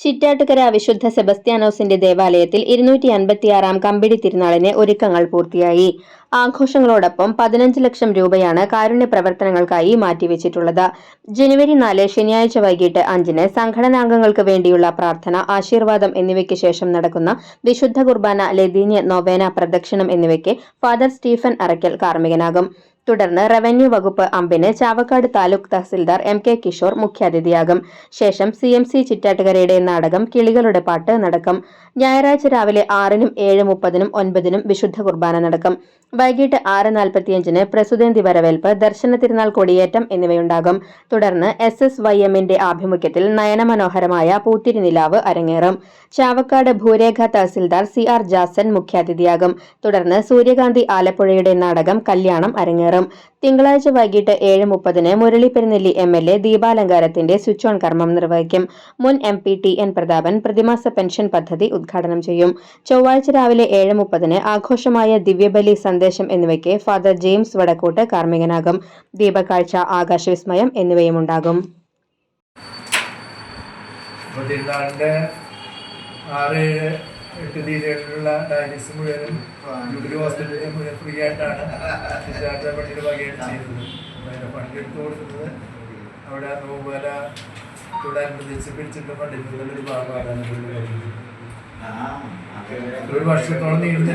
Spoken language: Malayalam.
ചിറ്റാട്ടുകര വിശുദ്ധ സെബസ്ത്യാനോസിന്റെ ദേവാലയത്തിൽ ഇരുന്നൂറ്റി അൻപത്തിയാറാം കമ്പിടി തിരുനാളിന് ഒരുക്കങ്ങൾ പൂർത്തിയായി. ആഘോഷങ്ങളോടൊപ്പം പതിനഞ്ച് ലക്ഷം രൂപയാണ് കാരുണ്യ പ്രവർത്തനങ്ങൾക്കായി മാറ്റിവെച്ചിട്ടുള്ളത്. ജനുവരി നാല് ശനിയാഴ്ച വൈകിട്ട് അഞ്ചിന് സംഘടനാംഗങ്ങൾക്ക് വേണ്ടിയുള്ള പ്രാർത്ഥന ആശീർവാദം എന്നിവയ്ക്ക് ശേഷം നടക്കുന്ന വിശുദ്ധ കുർബാന ലതീന്യ നൊവേന പ്രദക്ഷിണം എന്നിവയ്ക്ക് ഫാദർ സ്റ്റീഫൻ അറയ്ക്കൽ കാർമ്മികനാകും. തുടർന്ന് റവന്യൂ വകുപ്പ് അമ്പിന് ചാവക്കാട് താലൂക്ക് തഹസിൽദാർ എം കെ കിഷോർ മുഖ്യാതിഥിയാകും. ശേഷം സി എം സി ചിറ്റാട്ടുകരയുടെ നാടകം കിളികളുടെ പാട്ട് നടക്കും. ഞായറാഴ്ച രാവിലെ ആറിനും ഏഴ് മുപ്പതിനും ഒൻപതിനും വിശുദ്ധ കുർബാന നടക്കും. വൈകിട്ട് ആറ് നാൽപ്പത്തിയഞ്ചിന് പ്രസുതേന്തി വരവേൽപ്പ് ദർശന തിരുനാൾ കൊടിയേറ്റം എന്നിവയുണ്ടാകും. തുടർന്ന് എസ് എസ് വൈ എമ്മിന്റെ ആഭിമുഖ്യത്തിൽ നയനമനോഹരമായ പൂത്തിരി നിലാവ് അരങ്ങേറും. ചാവക്കാട് ഭൂരേഖ തഹസിൽദാർ സി ആർ ജാസൻ മുഖ്യാതിഥിയാകും. തുടർന്ന് സൂര്യകാന്തി ആലപ്പുഴയുടെ നാടകം കല്യാണം അരങ്ങേറും. തിങ്കളാഴ്ച വൈകിട്ട് ഏഴ് മുപ്പതിന് മുരളി എം എൽ എ ദീപാലങ്കാരത്തിന്റെ സ്വിച്ച് ഓൺ കർമ്മം നിർവഹിക്കും. മുൻ M P T N Prathapan പ്രതിമാസ പെൻഷൻ പദ്ധതി ഉദ്ഘാടനം ചെയ്യും. ചൊവ്വാഴ്ച രാവിലെ ഏഴ് മുപ്പതിന് ആഘോഷമായ ദിവ്യബലി സന്ദേശം എന്നിവയ്ക്ക് ഫാദർ ജെയിംസ് വടക്കൂട്ട് കാർമ്മികനാകും. ദീപക്കാഴ്ച ആകാശവിസ്മയം എന്നിവയും ഉണ്ടാകും ആറ് എട്ട് തീയതികളിലുള്ള ഡയാലിസിസ് മുഴുവനും ജൂബിലി ഹോസ്പിറ്റലിൽ മുഴുവൻ ഫ്രീ ആയിട്ടാണ് സിദ്ധാർത്ഥ പള്ളിയുടെ വകയായിട്ട് ചെയ്തത് അതിന്റെ ഫണ്ട് എടുത്ത് കൊടുക്കുന്നത് അവിടെ നോമ്പല ത്തോടനുബന്ധിച്ച് പിടിച്ചിട്ട് ഫണ്ടിൽ നിന്നുള്ളൊരു ഭാഗമാണ്. ഒരു വർഷത്തോളം നീണ്ടു